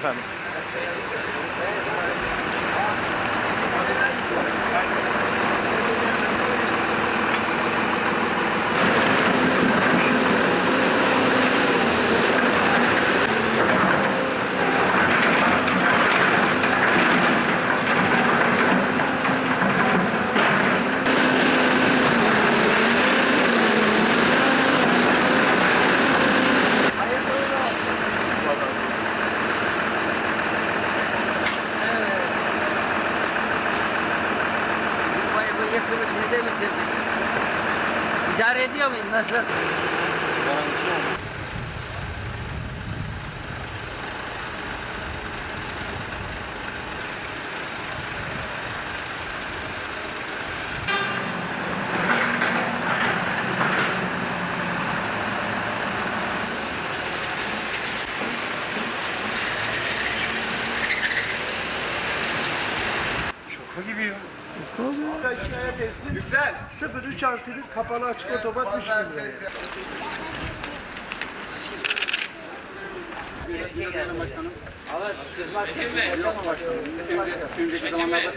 efendim. Nasıl? Şaka gibi ya. Aya teslim. Güzel. 03 artı bir kapalı açık otoban 3 bin liraya. Evet, kız başkanım. Başkanım. Önceki zamanlarda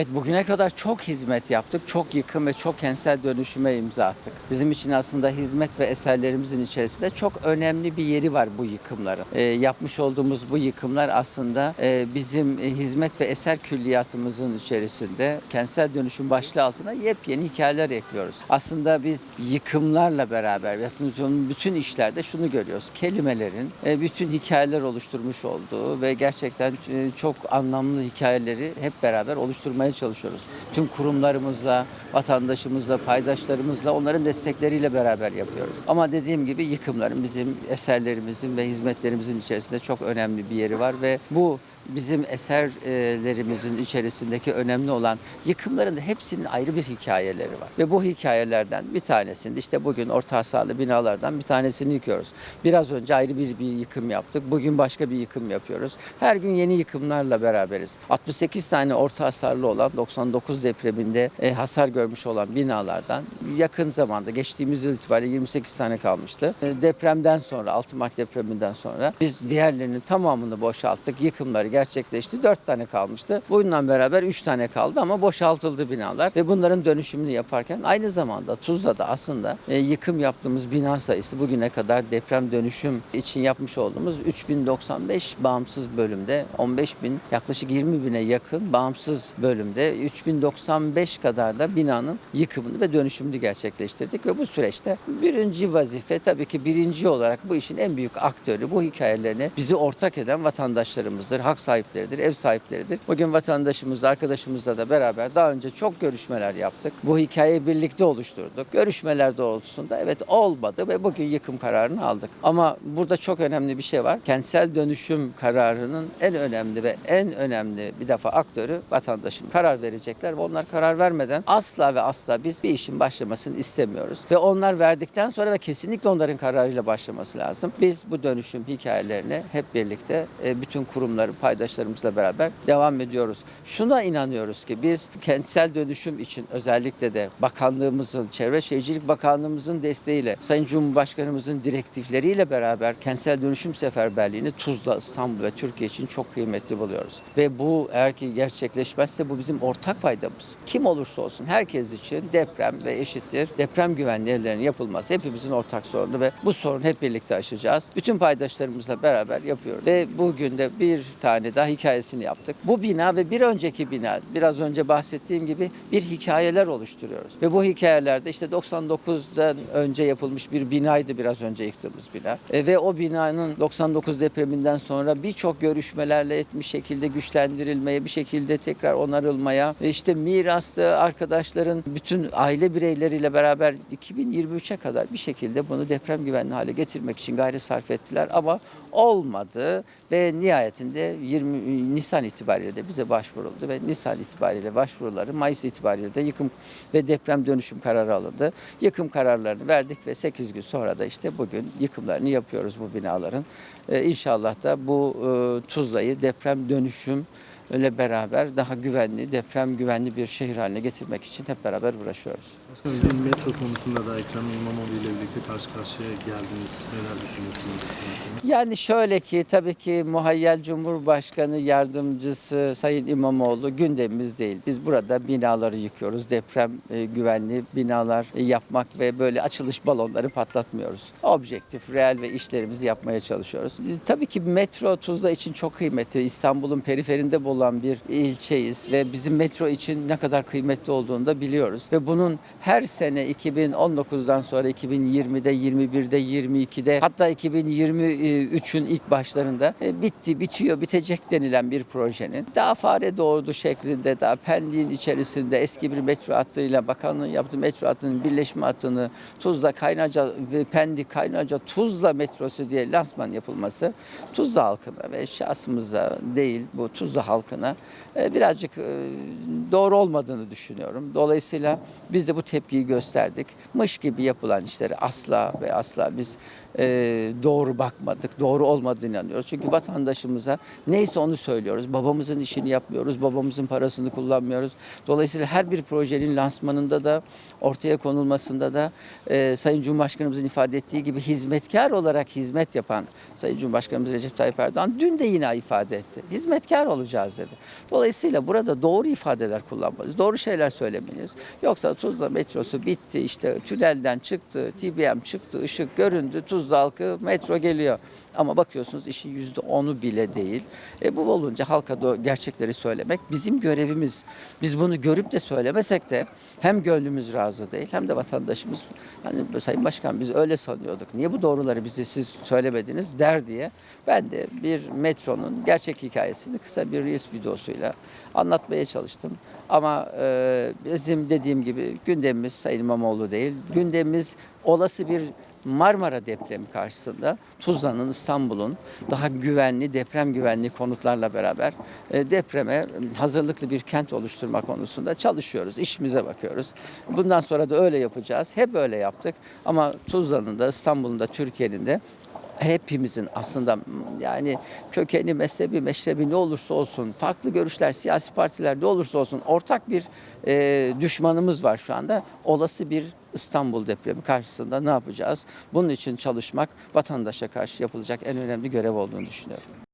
Evet bugüne kadar çok hizmet yaptık. Çok yıkım ve çok kentsel dönüşüme imza attık. Bizim için aslında hizmet ve eserlerimizin içerisinde çok önemli bir yeri var bu yıkımların. Ee, yapmış olduğumuz bu yıkımlar aslında e, bizim e, hizmet ve eser külliyatımızın içerisinde kentsel dönüşüm başlığı altına yepyeni hikayeler ekliyoruz. Aslında biz yıkımlarla beraber yaptığımız bütün işlerde şunu görüyoruz. Kelimelerin e, bütün hikayeler oluşturmuş olduğu ve gerçekten e, çok anlamlı hikayeleri hep beraber oluşturmaya çalışıyoruz. Tüm kurumlarımızla, vatandaşımızla, paydaşlarımızla onların destekleriyle beraber yapıyoruz. Ama dediğim gibi yıkımların bizim eserlerimizin ve hizmetlerimizin içerisinde çok önemli bir yeri var ve bu bizim eserlerimizin içerisindeki önemli olan yıkımların da hepsinin ayrı bir hikayeleri var. Ve bu hikayelerden bir tanesinde işte bugün orta hasarlı binalardan bir tanesini yıkıyoruz. Biraz önce ayrı bir, bir yıkım yaptık. Bugün başka bir yıkım yapıyoruz. Her gün yeni yıkımlarla beraberiz. 68 tane orta hasarlı olan 99 depreminde e, hasar görmüş olan binalardan yakın zamanda geçtiğimiz yıl itibariyle 28 tane kalmıştı. E, depremden sonra 6 Mart depreminden sonra biz diğerlerinin tamamını boşalttık. Yıkımları gerçekleşti. 4 tane kalmıştı. Bununla beraber 3 tane kaldı ama boşaltıldı binalar ve bunların dönüşümünü yaparken aynı zamanda Tuzla'da aslında e, yıkım yaptığımız bina sayısı bugüne kadar deprem dönüşüm için yapmış olduğumuz 3095 bağımsız bölümde 15 bin yaklaşık 20 bine yakın bağımsız bölümde 3095 kadar da binanın yıkımını ve dönüşümünü gerçekleştirdik ve bu süreçte birinci vazife tabii ki birinci olarak bu işin en büyük aktörü bu hikayelerini bizi ortak eden vatandaşlarımızdır, hak sahipleridir, ev sahipleridir. Bugün vatandaşımızla, arkadaşımızla da beraber daha önce çok görüşmeler yaptık. Bu hikayeyi birlikte oluşturduk. Görüşmeler doğrultusunda evet olmadı ve bugün yıkım kararını aldık. Ama burada çok önemli bir şey var. Kentsel dönüşüm kararının en önemli ve en önemli bir defa aktörü vatandaşın karar verecekler ve onlar karar vermeden asla ve asla biz bir işin başlamasını istemiyoruz. Ve onlar verdikten sonra ve kesinlikle onların kararıyla başlaması lazım. Biz bu dönüşüm hikayelerini hep birlikte e, bütün kurumların paydaşlarımızla beraber devam ediyoruz. Şuna inanıyoruz ki biz kentsel dönüşüm için özellikle de bakanlığımızın, Çevre Şehircilik Bakanlığımızın desteğiyle, Sayın Cumhurbaşkanımızın direktifleriyle beraber kentsel dönüşüm seferberliğini Tuzla, İstanbul ve Türkiye için çok kıymetli buluyoruz. Ve bu eğer ki gerçekleşmezse bu bizim ortak paydamız. Kim olursa olsun herkes için deprem ve eşittir deprem güvenli evlerinin yapılması hepimizin ortak sorunu ve bu sorunu hep birlikte aşacağız. Bütün paydaşlarımızla beraber yapıyoruz. Ve bugün de bir tane daha hikayesini yaptık. Bu bina ve bir önceki bina biraz önce bahsettiğim gibi bir hikayeler oluşturuyoruz. Ve bu hikayelerde işte 99'dan önce yapılmış bir binaydı biraz önce yıktığımız bina. E, ve o binanın 99 depreminden sonra birçok görüşmelerle etmiş şekilde güçlendirilmeye, bir şekilde tekrar onarılmaya ve işte mirastı arkadaşların bütün aile bireyleriyle beraber 2023'e kadar bir şekilde bunu deprem güvenli hale getirmek için gayret sarf ettiler ama olmadı ve nihayetinde 20 Nisan itibariyle de bize başvuruldu ve Nisan itibariyle başvuruları Mayıs itibariyle de yıkım ve deprem dönüşüm kararı alındı. Yıkım kararlarını verdik ve 8 gün sonra da işte bugün yıkımlarını yapıyoruz bu binaların. Ee, inşallah da bu e, Tuzla'yı deprem dönüşüm ile beraber daha güvenli, deprem güvenli bir şehir haline getirmek için hep beraber uğraşıyoruz. Başkanım metro konusunda da Ekrem İmamoğlu ile birlikte karşı karşıya geldiniz. Neler düşünüyorsunuz? Yani şöyle ki tabii ki muhayyel Cumhurbaşkanı yardımcısı Sayın İmamoğlu gündemimiz değil. Biz burada binaları yıkıyoruz. Deprem e, güvenli binalar e, yapmak ve böyle açılış balonları patlatmıyoruz. Objektif, reel ve işlerimizi yapmaya çalışıyoruz. E, Tabii ki metro Tuzla için çok kıymetli. İstanbul'un periferinde bulunan bir ilçeyiz ve bizim metro için ne kadar kıymetli olduğunu da biliyoruz. Ve bunun her sene 2019'dan sonra 2020'de, 21'de, 22'de hatta 2023'ün ilk başlarında e, bitti, bitiyor, bitecek denilen bir projenin daha fare doğurdu şeklinde daha Pendik'in içerisinde eski bir metro hattıyla bakanlığın yaptığı metro hattının birleşme hattını Tuzla, Kaynarca, ve Pendik, Kaynarca, Tuzla metrosu diye lansman yapılması Tuzla halkına ve şahsımıza değil bu Tuzla halkına e, birazcık e, doğru olmadığını düşünüyorum. Dolayısıyla biz de bu tepkiyi gösterdik. Mış gibi yapılan işleri asla ve asla biz e, doğru bakmadık. Doğru olmadığını inanıyoruz. Çünkü vatandaşımıza neyse onu söylüyoruz. Babamızın işini yapmıyoruz. Babamızın parasını kullanmıyoruz. Dolayısıyla her bir projenin lansmanında da ortaya konulmasında da e, Sayın Cumhurbaşkanımızın ifade ettiği gibi hizmetkar olarak hizmet yapan Sayın Cumhurbaşkanımız Recep Tayyip Erdoğan dün de yine ifade etti. Hizmetkar olacağız dedi. Dolayısıyla burada doğru ifadeler kullanmalıyız. Doğru şeyler söylemeliyiz. Yoksa Tuzla metrosu bitti işte tünelden çıktı, TBM çıktı, ışık göründü, Tuzla halkı metro geliyor. Ama bakıyorsunuz işin yüzde onu bile değil. E, bu olunca halka do- gerçekleri söylemek bizim görevimiz. Biz bunu görüp de söylemesek de hem gönlümüz razı değil hem de vatandaşımız yani Sayın Başkan biz öyle sanıyorduk. Niye bu doğruları bize siz söylemediniz der diye ben de bir metronun gerçek hikayesini kısa bir Reels videosuyla anlatmaya çalıştım. Ama e, bizim dediğim gibi gündemimiz Sayın İmamoğlu değil. Gündemimiz olası bir Marmara depremi karşısında Tuzla'nın, İstanbul'un daha güvenli, deprem güvenli konutlarla beraber e, depreme hazırlıklı bir kent oluşturma konusunda çalışıyoruz. İşimize bakıyoruz. Bundan sonra da öyle yapacağız. Hep öyle yaptık. Ama Tuzla'nın da, İstanbul'un da, Türkiye'nin de hepimizin aslında yani kökeni, mezhebi, meşrebi ne olursa olsun, farklı görüşler, siyasi partiler ne olursa olsun ortak bir e, düşmanımız var şu anda. Olası bir İstanbul depremi karşısında ne yapacağız? Bunun için çalışmak vatandaşa karşı yapılacak en önemli görev olduğunu düşünüyorum.